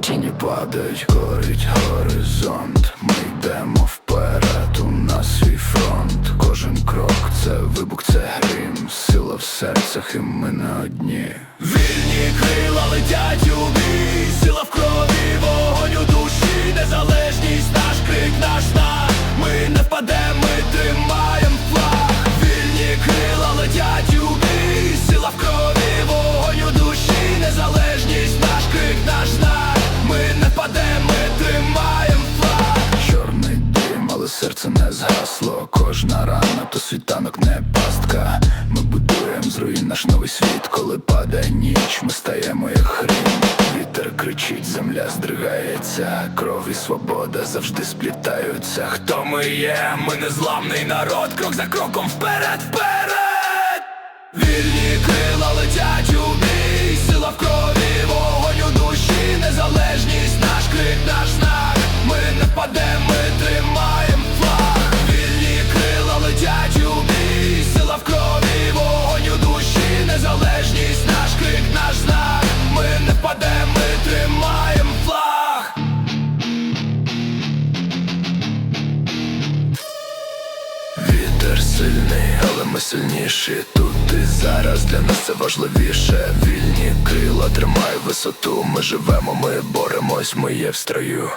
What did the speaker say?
Тіні падають, горить горизонт. Ми йдемо вперед, у нас свій фронт. Кожен крок це вибух, це грім. Сила в серцях, і ми не одні. Вільні крила летять у бій, не згасло. Кожна рана, то світанок не пастка. Ми будуємо з руїн наш новий світ, коли падає ніч, ми стаємо як хрін. Вітер кричить, земля здригається, кров і свобода завжди сплітаються. Хто ми є? Ми незламний народ, крок за кроком вперед, вперед! Вільні крила летять у бій, сила в крові, Сильний, але ми сильніші. Тут і зараз для нас це важливіше. Вільні крила тримай висоту. Ми живемо, ми боремось, ми є в строю